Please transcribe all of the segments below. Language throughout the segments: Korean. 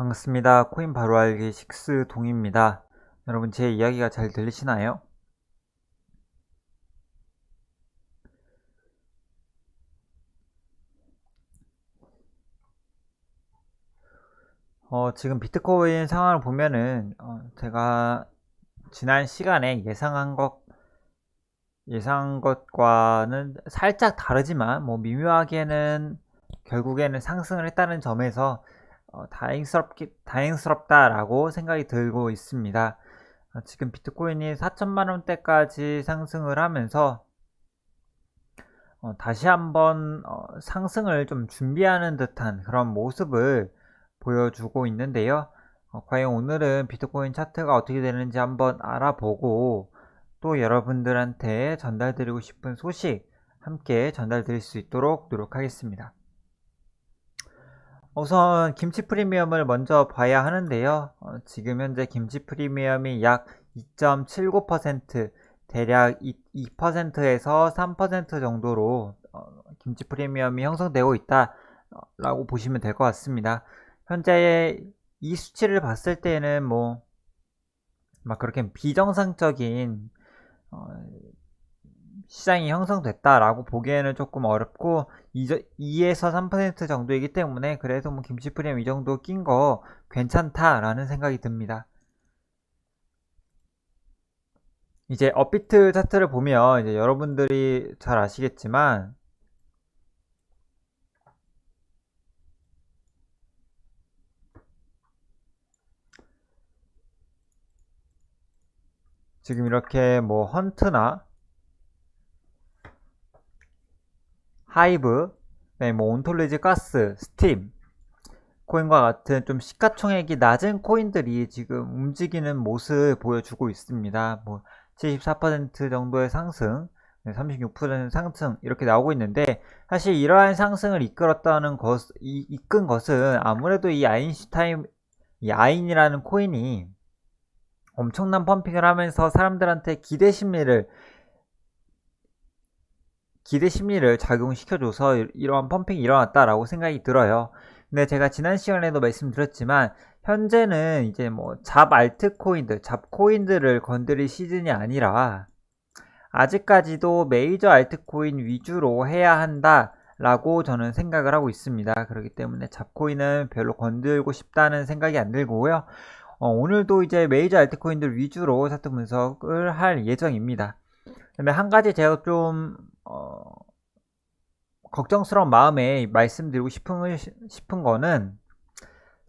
반갑습니다. 코인 바로 알기 식스 동입니다. 여러분 제 이야기가 잘 들리시나요? 어, 지금 비트코인 상황을 보면은 어, 제가 지난 시간에 예상한 것 예상한 것과는 살짝 다르지만 뭐 미묘하게는 결국에는 상승을 했다는 점에서 어, 다행스럽기, 다행스럽다라고 생각이 들고 있습니다. 어, 지금 비트코인이 4천만 원대까지 상승을 하면서 어, 다시 한번 어, 상승을 좀 준비하는 듯한 그런 모습을 보여주고 있는데요. 어, 과연 오늘은 비트코인 차트가 어떻게 되는지 한번 알아보고 또 여러분들한테 전달드리고 싶은 소식 함께 전달드릴 수 있도록 노력하겠습니다. 우선 김치 프리미엄을 먼저 봐야 하는데요. 어, 지금 현재 김치 프리미엄이 약 2.79% 대략 2%에서 3% 정도로 어, 김치 프리미엄이 형성되고 있다 라고 보시면 될 것 같습니다. 현재 이 수치를 봤을 때는 뭐 막 그렇게 비정상적인 어, 시장이 형성됐다라고 보기에는 조금 어렵고 2에서 3% 정도이기 때문에 그래도 뭐 김치 프리미엄 이 정도 낀 거 괜찮다라는 생각이 듭니다. 이제 업비트 차트를 보면 이제 여러분들이 잘 아시겠지만 지금 이렇게 뭐 헌트나 하이브, 네, 뭐 온톨리지 가스, 스팀 코인과 같은 좀 시가총액이 낮은 코인들이 지금 움직이는 모습을 보여주고 있습니다. 뭐 74% 정도의 상승, 36% 상승 이렇게 나오고 있는데 사실 이러한 상승을 이끌었다는 것, 이, 이끈 것은 아무래도 이 아인슈타인, 이 아인이라는 코인이 엄청난 펌핑을 하면서 사람들한테 기대 심리를 기대 심리를 작용시켜줘서 이러한 펌핑이 일어났다라고 생각이 들어요. 근데 제가 지난 시간에도 말씀드렸지만 현재는 이제 뭐 잡 알트 코인들, 잡 코인들을 건드릴 시즌이 아니라 아직까지도 메이저 알트 코인 위주로 해야 한다 라고 저는 생각을 하고 있습니다. 그렇기 때문에 잡코인은 별로 건들고 싶다는 생각이 안 들고요. 어, 오늘도 이제 메이저 알트코인들 위주로 차트 분석을 할 예정입니다. 그다음에 한 가지 제가 좀 어, 걱정스러운 마음에 말씀드리고 싶은, 싶은 거는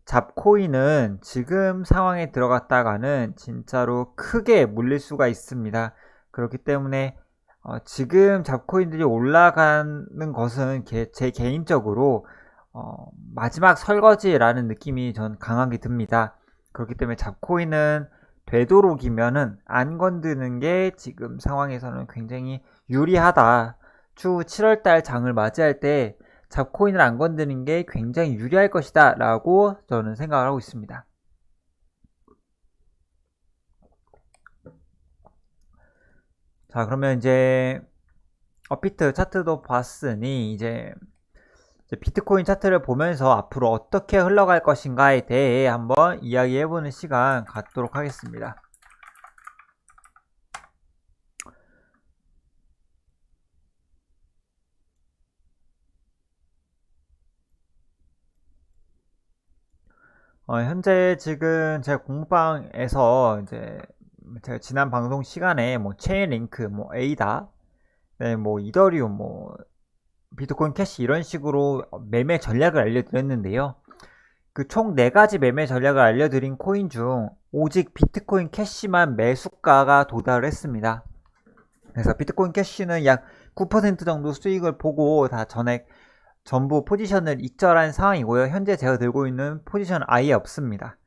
잡코인은 지금 상황에 들어갔다가는 진짜로 크게 물릴 수가 있습니다. 그렇기 때문에 어, 지금 잡코인들이 올라가는 것은 게, 제 개인적으로 어, 마지막 설거지라는 느낌이 전 강하게 듭니다. 그렇기 때문에 잡코인은 되도록이면은 안 건드는 게 지금 상황에서는 굉장히 유리하다. 추후 7월달 장을 맞이할 때 잡코인을 안 건드는 게 굉장히 유리할 것이다. 라고 저는 생각을 하고 있습니다. 자, 그러면 이제 어피트 차트도 봤으니 이제 비트코인 차트를 보면서 앞으로 어떻게 흘러갈 것인가에 대해 한번 이야기해보는 시간 갖도록 하겠습니다. 어, 현재 지금 제 공방에서 이제 제가 지난 방송 시간에 뭐 체인 링크, 뭐 에이다, 네, 뭐 이더리움, 뭐 비트코인 캐시 이런 식으로 매매 전략을 알려드렸는데요. 그 총 4가지 매매 전략을 알려드린 코인 중 오직 비트코인 캐시만 매수가가 도달을 했습니다. 그래서 비트코인 캐시는 약 9% 정도 수익을 보고 다 전액 전부 포지션을 익절한 상황이고요. 현재 제가 들고 있는 포지션 아예 없습니다.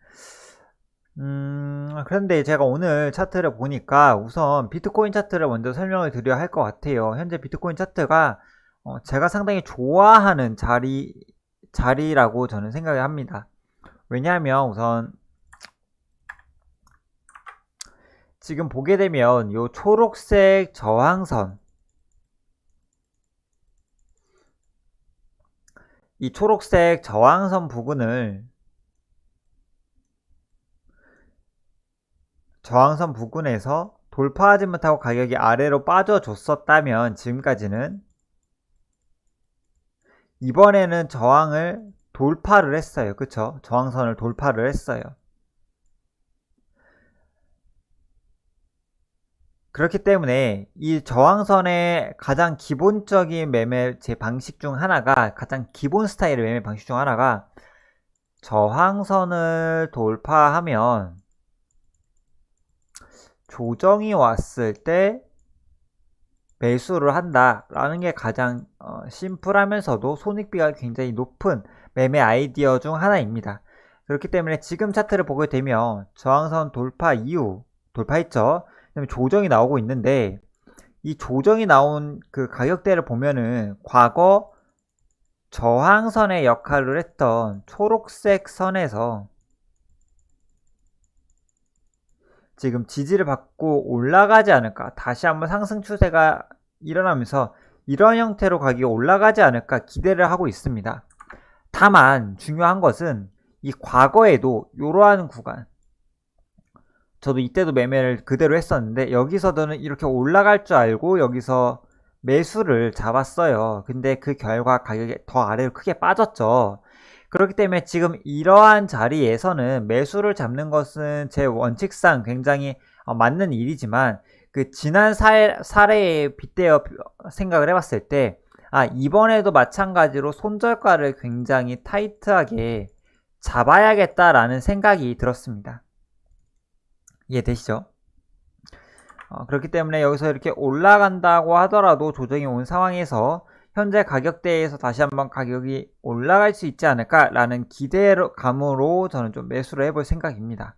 음, 그런데 제가 오늘 차트를 보니까 우선 비트코인 차트를 먼저 설명을 드려야 할 것 같아요. 현재 비트코인 차트가 어, 제가 상당히 좋아하는 자리, 자리라고 저는 생각을 합니다. 왜냐하면 우선 지금 보게 되면 이 초록색 저항선 이 초록색 저항선 부근을 저항선 부근에서 돌파하지 못하고 가격이 아래로 빠져줬었다면 지금까지는 이번에는 저항을 돌파를 했어요. 그쵸? 저항선을 돌파를 했어요. 그렇기 때문에 이 저항선의 가장 기본적인 매매 제 방식 중 하나가 가장 기본 스타일의 매매 방식 중 하나가 저항선을 돌파하면 조정이 왔을 때 매수를 한다라는 게 가장 어, 심플하면서도 손익비가 굉장히 높은 매매 아이디어 중 하나입니다. 그렇기 때문에 지금 차트를 보게 되면 저항선 돌파 이후 돌파했죠. 그다음에 조정이 나오고 있는데 이 조정이 나온 그 가격대를 보면은 과거 저항선의 역할을 했던 초록색 선에서 지금 지지를 받고 올라가지 않을까 다시 한번 상승 추세가 일어나면서 이런 형태로 가격이 올라가지 않을까 기대를 하고 있습니다. 다만 중요한 것은 이 과거에도 이러한 구간 저도 이때도 매매를 그대로 했었는데 여기서는 이렇게 올라갈 줄 알고 여기서 매수를 잡았어요. 근데 그 결과 가격이 더 아래로 크게 빠졌죠. 그렇기 때문에 지금 이러한 자리에서는 매수를 잡는 것은 제 원칙상 굉장히 어, 맞는 일이지만 그 지난 사례, 사례에 빗대어 생각을 해봤을 때 아, 이번에도 마찬가지로 손절가를 굉장히 타이트하게 잡아야겠다라는 생각이 들었습니다. 이해되시죠? 어, 그렇기 때문에 여기서 이렇게 올라간다고 하더라도 조정이 온 상황에서 현재 가격대에서 다시 한번 가격이 올라갈 수 있지 않을까라는 기대감으로 저는 좀 매수를 해볼 생각입니다.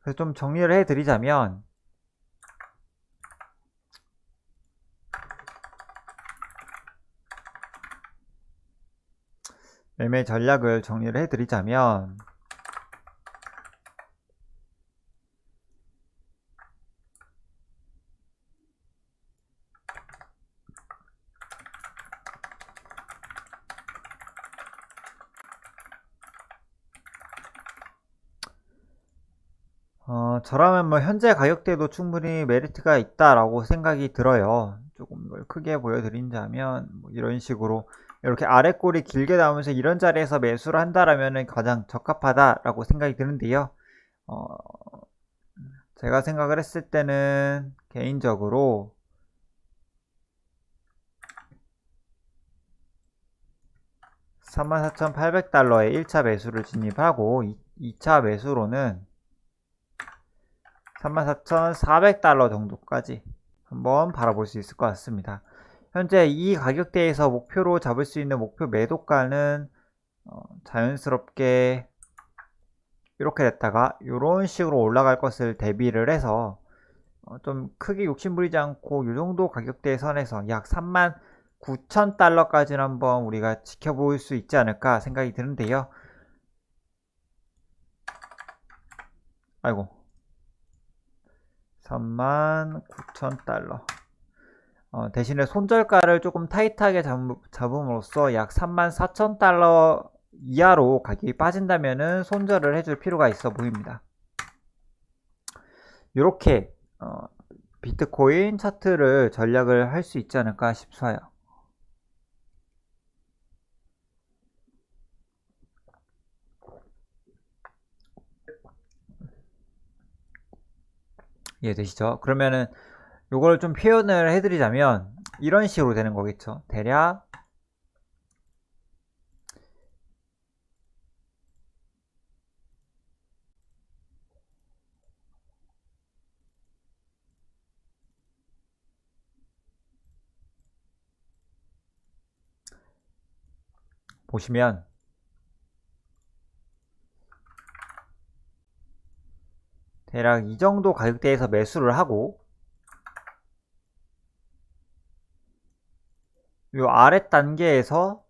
그래서 좀 정리를 해드리자면 매매 전략을 정리를 해드리자면 어, 저라면 뭐 현재 가격대도 충분히 메리트가 있다라고 생각이 들어요. 조금 뭘 크게 보여드린다면 뭐 이런 식으로 이렇게 아래꼬리 길게 나오면서 이런 자리에서 매수를 한다라면 가장 적합하다라고 생각이 드는데요. 어, 제가 생각을 했을 때는 개인적으로 34,800달러에 1차 매수를 진입하고 2 차 매수로는 34,400달러 정도까지 한번 바라볼 수 있을 것 같습니다. 현재 이 가격대에서 목표로 잡을 수 있는 목표 매도가는 어, 자연스럽게 이렇게 됐다가 이런 식으로 올라갈 것을 대비를 해서 어, 좀 크게 욕심 부리지 않고 이 정도 가격대 선에서 약 3만 9천 달러까지는 한번 우리가 지켜볼 수 있지 않을까 생각이 드는데요. 아이고 39,000달러. 어, 대신에 손절가를 조금 타이트하게 잡, 잡음으로써 약 34,000달러 이하로 가격이 빠진다면 손절을 해줄 필요가 있어 보입니다. 이렇게 어, 비트코인 차트를 전략을 할 수 있지 않을까 싶어요. 이해되시죠? 그러면은 요걸 좀 표현을 해드리자면 이런 식으로 되는 거겠죠. 대략 보시면 대략 이 정도 가격대에서 매수를 하고 요 아래 단계에서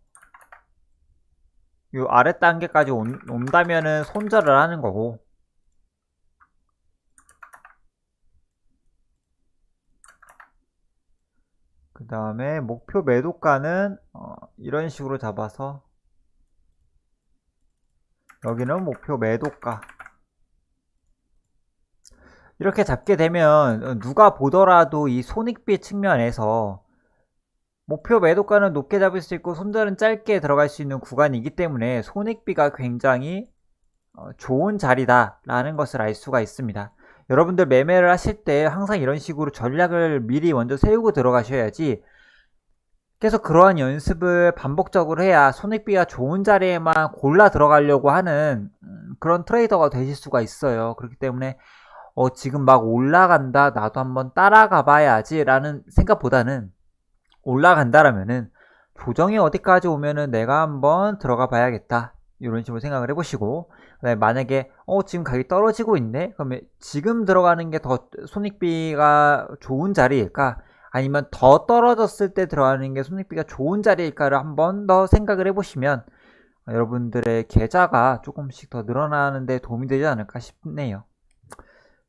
요 아래 단계까지 온, 온다면은 손절을 하는 거고. 그 다음에 목표 매도가는 어, 이런 식으로 잡아서 여기는 목표 매도가. 이렇게 잡게 되면 누가 보더라도 이 손익비 측면에서 목표 매도가는 높게 잡을 수 있고 손절은 짧게 들어갈 수 있는 구간이기 때문에 손익비가 굉장히 어, 좋은 자리다라는 것을 알 수가 있습니다. 여러분들 매매를 하실 때 항상 이런 식으로 전략을 미리 먼저 세우고 들어가셔야지 계속 그러한 연습을 반복적으로 해야 손익비가 좋은 자리에만 골라 들어가려고 하는 음, 그런 트레이더가 되실 수가 있어요. 그렇기 때문에 어, 지금 막 올라간다. 나도 한번 따라가 봐야지. 라는 생각보다는 올라간다라면은 조정이 어디까지 오면은 내가 한번 들어가 봐야겠다. 이런 식으로 생각을 해보시고, 만약에, 어, 지금 가격이 떨어지고 있네? 그러면 지금 들어가는 게 더 손익비가 좋은 자리일까? 아니면 더 떨어졌을 때 들어가는 게 손익비가 좋은 자리일까를 한번 더 생각을 해보시면, 여러분들의 계좌가 조금씩 더 늘어나는 데 도움이 되지 않을까 싶네요.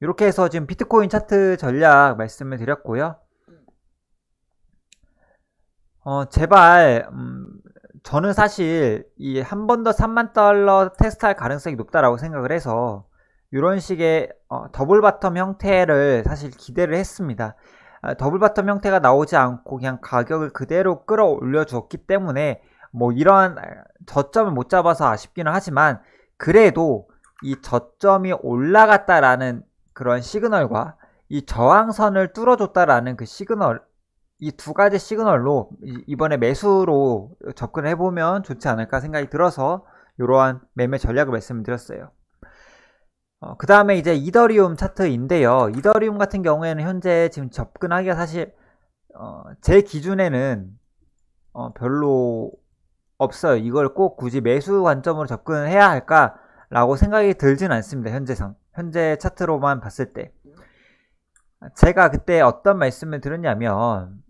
이렇게 해서 지금 비트코인 차트 전략 말씀을 드렸고요. 어, 제발, 음, 저는 사실 이 한 번 더 3만 달러 테스트할 가능성이 높다라고 생각을 해서 이런 식의 어, 더블 바텀 형태를 사실 기대를 했습니다. 아, 더블 바텀 형태가 나오지 않고 그냥 가격을 그대로 끌어올려 주었기 때문에 뭐 이러한 저점을 못 잡아서 아쉽기는 하지만 그래도 이 저점이 올라갔다라는 그런 시그널과 이 저항선을 뚫어줬다라는 그 시그널 이 두 가지 시그널로 이번에 매수로 접근을 해보면 좋지 않을까 생각이 들어서 이러한 매매 전략을 말씀드렸어요. 어, 그 다음에 이제 이더리움 차트인데요. 이더리움 같은 경우에는 현재 지금 접근하기가 사실 어, 제 기준에는 어, 별로 없어요. 이걸 꼭 굳이 매수 관점으로 접근을 해야 할까라고 생각이 들진 않습니다. 현재상. 현재 차트로만 봤을 때 제가 그때 어떤 말씀을 드렸냐면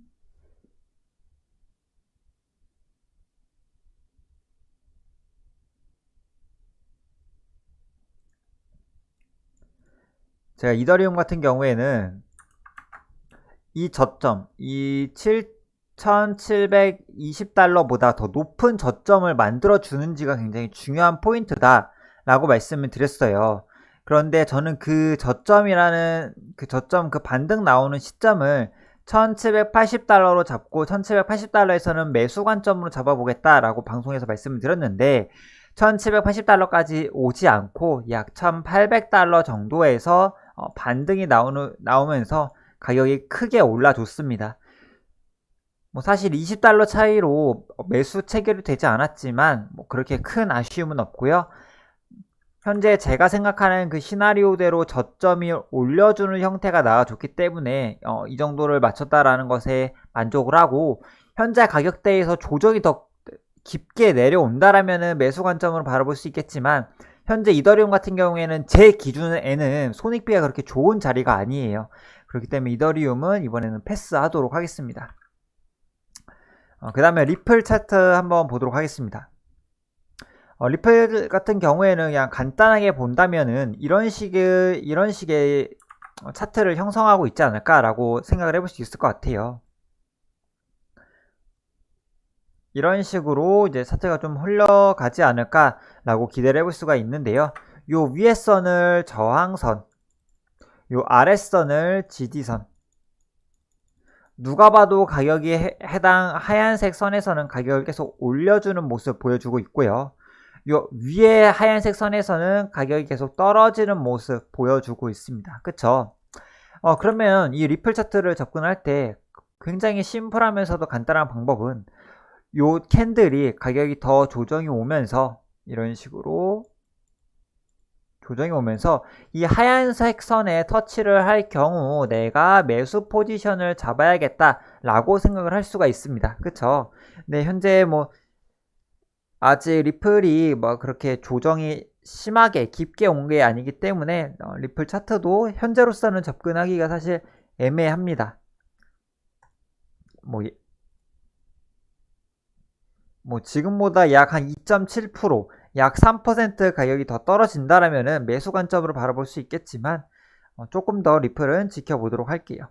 제가 이더리움 같은 경우에는 이 저점, 이 7,720달러보다 더 높은 저점을 만들어 주는지가 굉장히 중요한 포인트다 라고 말씀을 드렸어요. 그런데 저는 그 저점이라는 그 저점 그 반등 나오는 시점을 1780달러로 잡고 1780달러에서는 매수 관점으로 잡아보겠다라고 방송에서 말씀을 드렸는데 1780달러까지 오지 않고 약 1800달러 정도에서 어, 반등이 나오는, 나오면서 가격이 크게 올라줬습니다. 뭐 사실 20달러 차이로 매수 체결이 되지 않았지만 뭐 그렇게 큰 아쉬움은 없고요. 현재 제가 생각하는 그 시나리오대로 저점이 올려주는 형태가 나와줬기 때문에 어, 이 정도를 맞췄다라는 것에 만족을 하고 현재 가격대에서 조정이 더 깊게 내려온다라면 매수 관점으로 바라볼 수 있겠지만 현재 이더리움 같은 경우에는 제 기준에는 손익비가 그렇게 좋은 자리가 아니에요. 그렇기 때문에 이더리움은 이번에는 패스하도록 하겠습니다. 어, 그 다음에 리플 차트 한번 보도록 하겠습니다. 어, 리플 같은 경우에는 그냥 간단하게 본다면은 이런 식의 이런 식의 어, 차트를 형성하고 있지 않을까라고 생각을 해볼 수 있을 것 같아요. 이런 식으로 이제 차트가 좀 흘러가지 않을까라고 기대를 해볼 수가 있는데요. 요 위에 선을 저항선, 요 아랫선을 지지선. 누가 봐도 가격이 해당 하얀색 선에서는 가격을 계속 올려주는 모습 보여주고 있고요. 요 위에 하얀색 선에서는 가격이 계속 떨어지는 모습 보여주고 있습니다. 그쵸? 어, 그러면 이 리플 차트를 접근할 때 굉장히 심플하면서도 간단한 방법은 요 캔들이 가격이 더 조정이 오면서 이런 식으로 조정이 오면서 이 하얀색 선에 터치를 할 경우 내가 매수 포지션을 잡아야겠다 라고 생각을 할 수가 있습니다. 그쵸? 네, 현재 뭐 아직 리플이 뭐 그렇게 조정이 심하게 깊게 온 게 아니기 때문에 어, 리플 차트도 현재로서는 접근하기가 사실 애매합니다. 뭐, 뭐 지금보다 약 한 2.7%, 약 3% 가격이 더 떨어진다라면 매수 관점으로 바라볼 수 있겠지만 어, 조금 더 리플은 지켜보도록 할게요.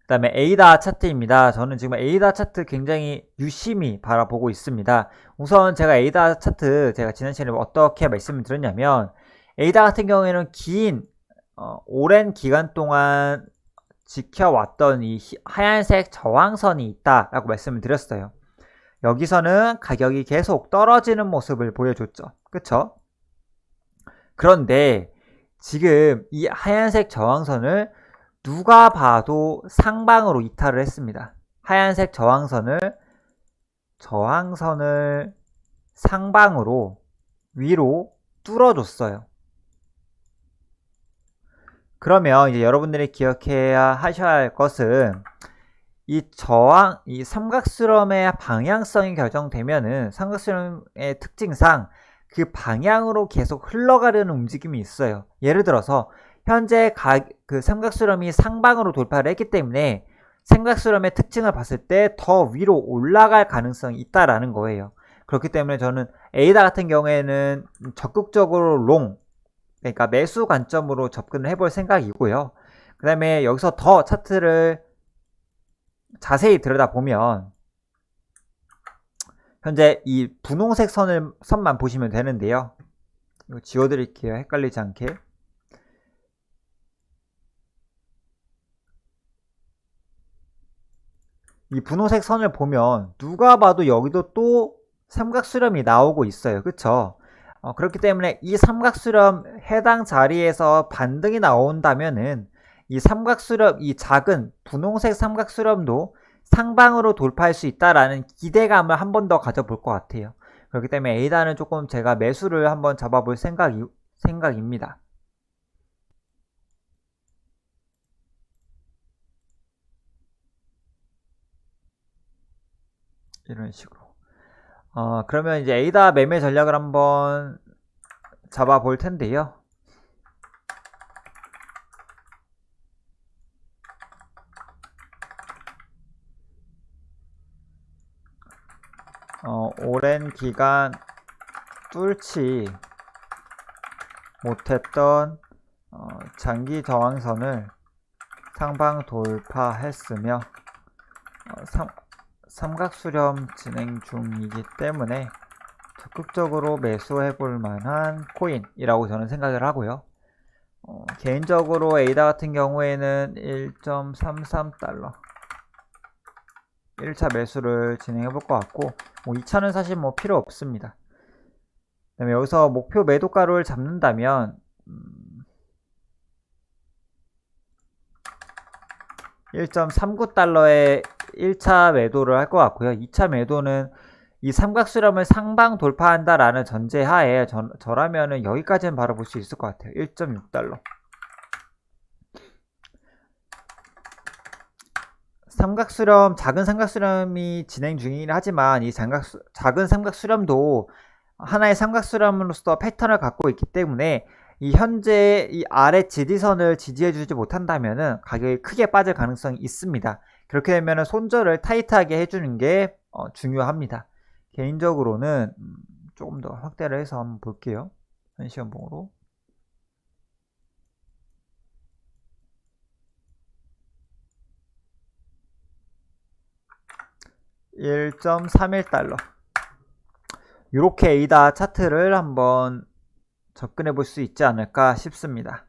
그 다음에 에이다 차트입니다. 저는 지금 에이다 차트 굉장히 유심히 바라보고 있습니다. 우선 제가 에이다 차트 제가 지난 시간에 어떻게 말씀을 드렸냐면 에이다 같은 경우에는 긴 어, 오랜 기간 동안 지켜왔던 이 하얀색 저항선이 있다라고 말씀을 드렸어요. 여기서는 가격이 계속 떨어지는 모습을 보여줬죠. 그쵸? 그런데 지금 이 하얀색 저항선을 누가 봐도 상방으로 이탈을 했습니다. 하얀색 저항선을 저항선을 상방으로 위로 뚫어줬어요. 그러면 이제 여러분들이 기억해야 하셔야 할 것은 이 저항, 이 삼각수렴의 방향성이 결정되면은 삼각수렴의 특징상 그 방향으로 계속 흘러가려는 움직임이 있어요. 예를 들어서 현재 가, 그 삼각수렴이 상방으로 돌파를 했기 때문에 삼각수렴의 특징을 봤을 때 더 위로 올라갈 가능성이 있다라는 거예요. 그렇기 때문에 저는 에이다 같은 경우에는 적극적으로 롱, 그러니까 매수 관점으로 접근을 해볼 생각이고요. 그 다음에 여기서 더 차트를 자세히 들여다보면 현재 이 분홍색 선을 선만 보시면 되는데요. 이거 지워드릴게요. 헷갈리지 않게. 이 분홍색 선을 보면 누가 봐도 여기도 또 삼각수렴이 나오고 있어요. 그쵸? 어, 그렇기 때문에 이 삼각수렴 해당 자리에서 반등이 나온다면은 이 삼각수렴, 이 작은 분홍색 삼각수렴도 상방으로 돌파할 수 있다라는 기대감을 한 번 더 가져볼 것 같아요. 그렇기 때문에 A단은 조금 제가 매수를 한번 잡아볼 생각이, 생각입니다. 이런 식으로. 어, 그러면 이제 에이다 매매 전략을 한번 잡아 볼 텐데요. 어, 오랜 기간 뚫지 못했던 어, 장기 저항선을 상방 돌파했으며 어, 상, 삼각수렴 진행 중이기 때문에 적극적으로 매수해 볼 만한 코인이라고 저는 생각을 하고요. 어, 개인적으로 에이다 같은 경우에는 1.33달러 1차 매수를 진행해 볼 것 같고 뭐 2차는 사실 뭐 필요 없습니다. 그다음에 여기서 목표 매도가를 잡는다면 음, 1.39달러에 1차 매도를 할 것 같고요. 2차 매도는 이 삼각수렴을 상방 돌파한다라는 전제하에 저, 저라면은 여기까지는 바라볼 수 있을 것 같아요. 1.6달러. 삼각수렴, 작은 삼각수렴이 진행 중이긴 하지만 이 장각, 작은 삼각수렴도 하나의 삼각수렴으로서 패턴을 갖고 있기 때문에 이 현재 이 아래 지지선을 지지해주지 못한다면은 가격이 크게 빠질 가능성이 있습니다. 그렇게 되면 손절을 타이트하게 해주는 게 어, 중요합니다. 개인적으로는 음, 조금 더 확대를 해서 한번 볼게요. 현시연봉으로. (1.31 달러) 이렇게 에이다 차트를 한번 접근해 볼 수 있지 않을까 싶습니다.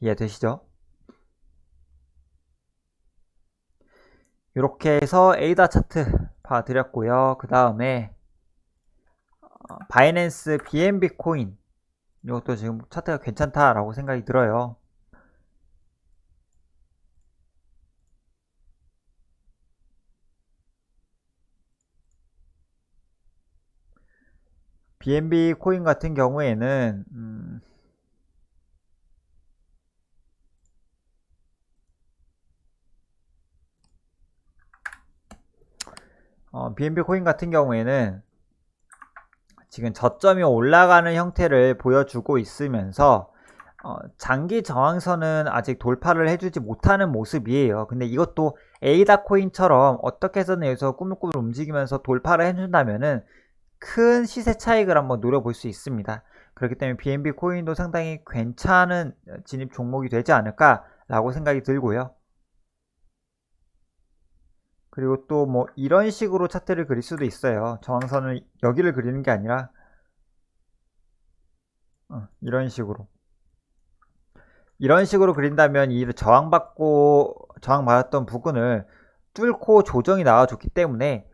이해되시죠? 이렇게 해서 에이다 차트 봐드렸고요. 그 다음에 어, 바이낸스 BNB 코인 이것도 지금 차트가 괜찮다라고 생각이 들어요. BNB 코인 같은 경우에는 음, 어, BNB 코인 같은 경우에는 지금 저점이 올라가는 형태를 보여주고 있으면서 어, 장기 저항선은 아직 돌파를 해주지 못하는 모습이에요. 근데 이것도 에이다 코인처럼 어떻게 해서는 여기서 꾸물꾸물 움직이면서 돌파를 해준다면은 큰 시세 차익을 한번 노려볼 수 있습니다. 그렇기 때문에 BNB 코인도 상당히 괜찮은 진입 종목이 되지 않을까라고 생각이 들고요. 그리고 또 뭐 이런 식으로 차트를 그릴 수도 있어요. 저항선을 여기를 그리는 게 아니라 어, 이런 식으로 이런 식으로 그린다면 이 저항받고 저항받았던 부분을 뚫고 조정이 나와줬기 때문에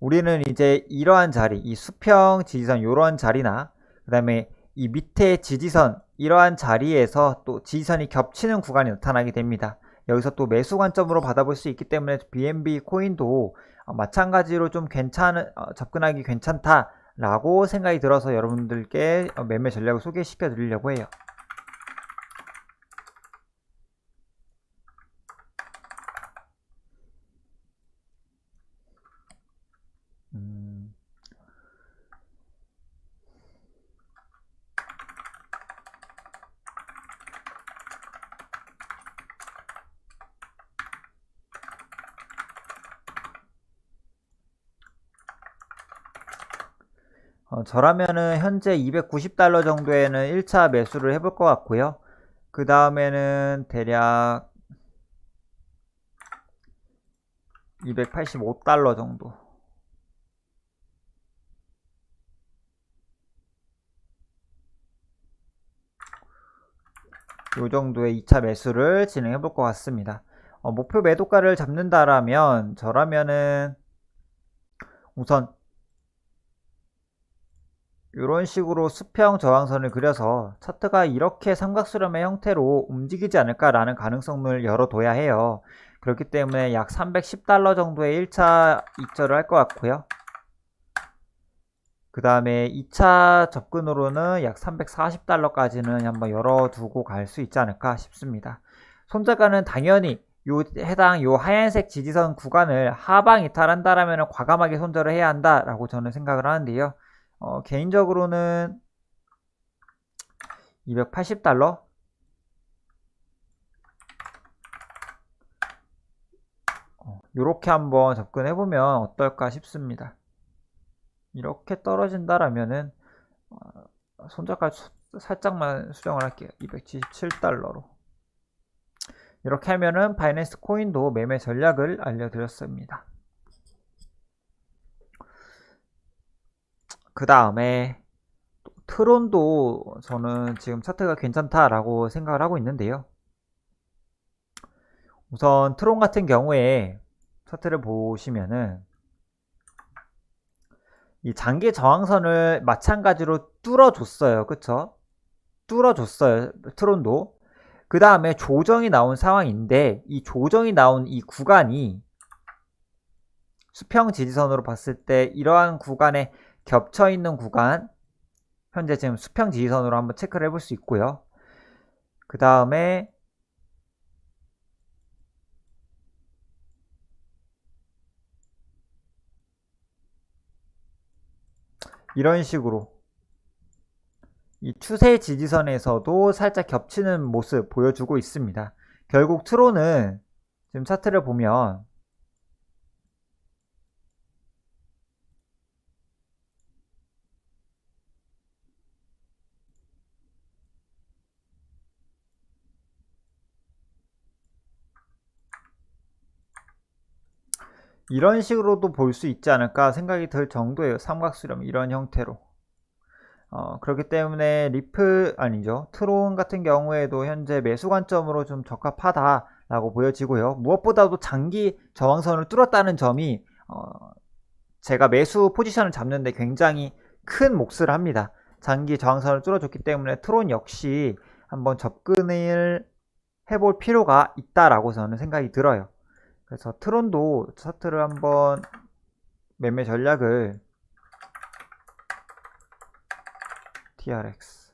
우리는 이제 이러한 자리, 이 수평 지지선 이러한 자리나 그 다음에 이 밑에 지지선 이러한 자리에서 또 지지선이 겹치는 구간이 나타나게 됩니다. 여기서 또 매수 관점으로 받아볼 수 있기 때문에 BNB 코인도 어, 마찬가지로 좀 괜찮은 어, 접근하기 괜찮다라고 생각이 들어서 여러분들께 어, 매매 전략을 소개시켜 드리려고 해요. 어, 저라면은 현재 290달러 정도에는 1차 매수를 해볼 것 같고요. 그 다음에는 대략 285달러 정도. 요 정도의 2차 매수를 진행해 볼 것 같습니다. 어, 목표 매도가를 잡는다라면 저라면은 우선 이런 식으로 수평 저항선을 그려서 차트가 이렇게 삼각수렴의 형태로 움직이지 않을까라는 가능성을 열어둬야 해요. 그렇기 때문에 약 310달러 정도의 1차 입절을 할 것 같고요. 그 다음에 2차 접근으로는 약 340달러까지는 한번 열어두고 갈 수 있지 않을까 싶습니다. 손절가는 당연히 요 해당 요 하얀색 지지선 구간을 하방 이탈한다라면 과감하게 손절을 해야 한다라고 저는 생각을 하는데요. 어, 개인적으로는 280달러 이렇게 한번 접근해 보면 어떨까 싶습니다. 이렇게 떨어진다라면은 어, 손절까지 살짝만 수정을 할게요. 277달러로. 이렇게 하면은 바이낸스 코인도 매매 전략을 알려드렸습니다. 그 다음에 트론도 저는 지금 차트가 괜찮다라고 생각을 하고 있는데요. 우선 트론 같은 경우에 차트를 보시면은 이 장기 저항선을 마찬가지로 뚫어줬어요. 그쵸? 뚫어줬어요. 트론도. 그 다음에 조정이 나온 상황인데 이 조정이 나온 이 구간이 수평 지지선으로 봤을 때 이러한 구간에 겹쳐 있는 구간 현재 지금 수평 지지선으로 한번 체크를 해볼 수 있고요. 그 다음에 이런 식으로 이 추세 지지선에서도 살짝 겹치는 모습 보여주고 있습니다. 결국 트론은 지금 차트를 보면 이런 식으로도 볼 수 있지 않을까 생각이 들 정도예요. 삼각수렴 이런 형태로. 어, 그렇기 때문에 리프 아니죠. 트론 같은 경우에도 현재 매수 관점으로 좀 적합하다라고 보여지고요. 무엇보다도 장기 저항선을 뚫었다는 점이 어, 제가 매수 포지션을 잡는데 굉장히 큰 몫을 합니다. 장기 저항선을 뚫어줬기 때문에 트론 역시 한번 접근을 해볼 필요가 있다라고 저는 생각이 들어요. 그래서 트론도 차트를 한번 매매 전략을 TRX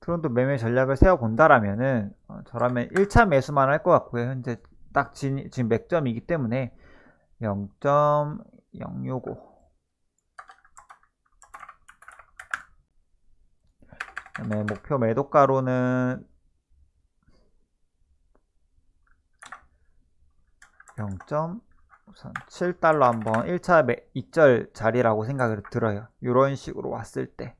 트론도 매매 전략을 세워본다라면은 어, 저라면 1차 매수만 할 것 같고요. 현재 딱 지, 지금 맥점이기 때문에 0.065 그다음에 목표 매도가로는 0.7달러 한번 1차 매, 입절 자리라고 생각을 들어요. 이런 식으로 왔을 때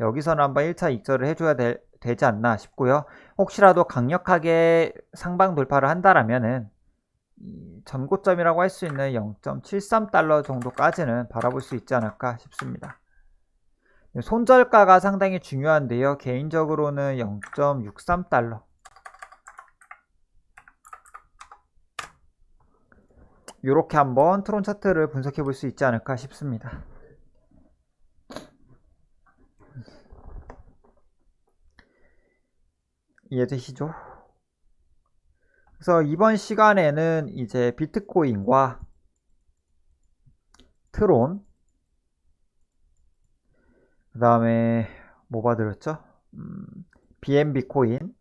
여기서는 한번 1차 익절을 해줘야 되, 지 않나 싶고요. 혹시라도 강력하게 상방 돌파를 한다라면은 전고점이라고 할 수 있는 0.73달러 정도까지는 바라볼 수 있지 않을까 싶습니다. 손절가가 상당히 중요한데요. 개인적으로는 0.63달러. 이렇게 한번 트론 차트를 분석해 볼 수 있지 않을까 싶습니다. 이해되시죠? 그래서 이번 시간에는 이제 비트코인과 트론 그 다음에 뭐 봐드렸죠? 음, BNB 코인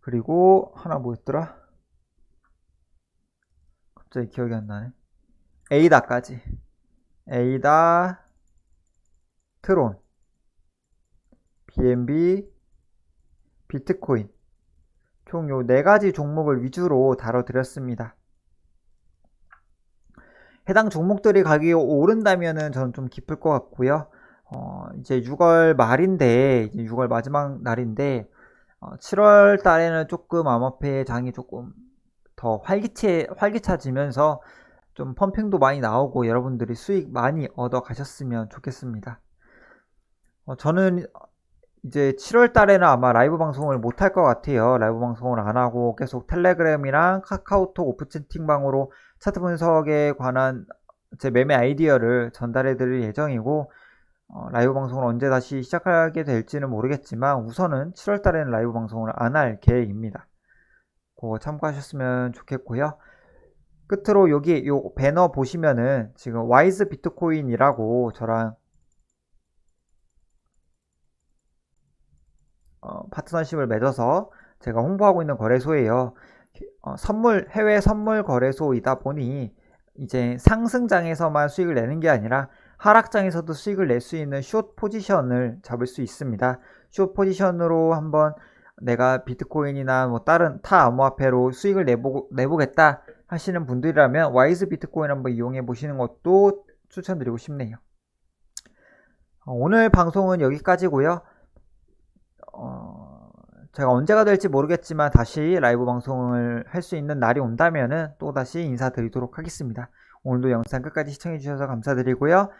그리고 하나 뭐였더라? 갑자기 기억이 안 나네. 에이다까지. 에이다, 트론, BNB, 비트코인. 총 요 네 가지 종목을 위주로 다뤄드렸습니다. 해당 종목들이 가격이 오른다면은 저는 좀 기쁠 것 같고요. 어, 이제 6월 말인데, 이제 6월 마지막 날인데, 어, 7월 달에는 조금 암호화폐 장이 조금 더 활기차, 활기차지면서 좀 펌핑도 많이 나오고 여러분들이 수익 많이 얻어 가셨으면 좋겠습니다. 어, 저는 이제 7월 달에는 아마 라이브 방송을 못 할 것 같아요. 라이브 방송을 안 하고 계속 텔레그램이랑 카카오톡 오프 채팅방으로 차트 분석에 관한 제 매매 아이디어를 전달해 드릴 예정이고 어, 라이브 방송을 언제 다시 시작하게 될지는 모르겠지만 우선은 7월 달에는 라이브 방송을 안 할 계획입니다. 그거 참고하셨으면 좋겠고요. 끝으로 여기 요 배너 보시면은 지금 와이즈 비트코인이라고 저랑 어, 파트너십을 맺어서 제가 홍보하고 있는 거래소예요. 어, 선물 해외 선물 거래소이다 보니 이제 상승장에서만 수익을 내는 게 아니라 하락장에서도 수익을 낼 수 있는 숏 포지션을 잡을 수 있습니다. 숏 포지션으로 한번 내가 비트코인이나 뭐 다른 타 암호화폐로 수익을 내보, 내보겠다 하시는 분들이라면 와이즈 비트코인 한번 이용해 보시는 것도 추천드리고 싶네요. 어, 오늘 방송은 여기까지고요. 어, 제가 언제가 될지 모르겠지만 다시 라이브 방송을 할 수 있는 날이 온다면은 또 다시 인사드리도록 하겠습니다. 오늘도 영상 끝까지 시청해 주셔서 감사드리고요.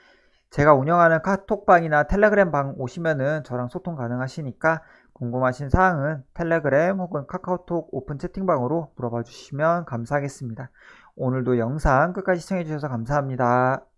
제가 운영하는 카톡방이나 텔레그램 방 오시면은 저랑 소통 가능하시니까 궁금하신 사항은 텔레그램 혹은 카카오톡 오픈 채팅방으로 물어봐 주시면 감사하겠습니다. 오늘도 영상 끝까지 시청해 주셔서 감사합니다.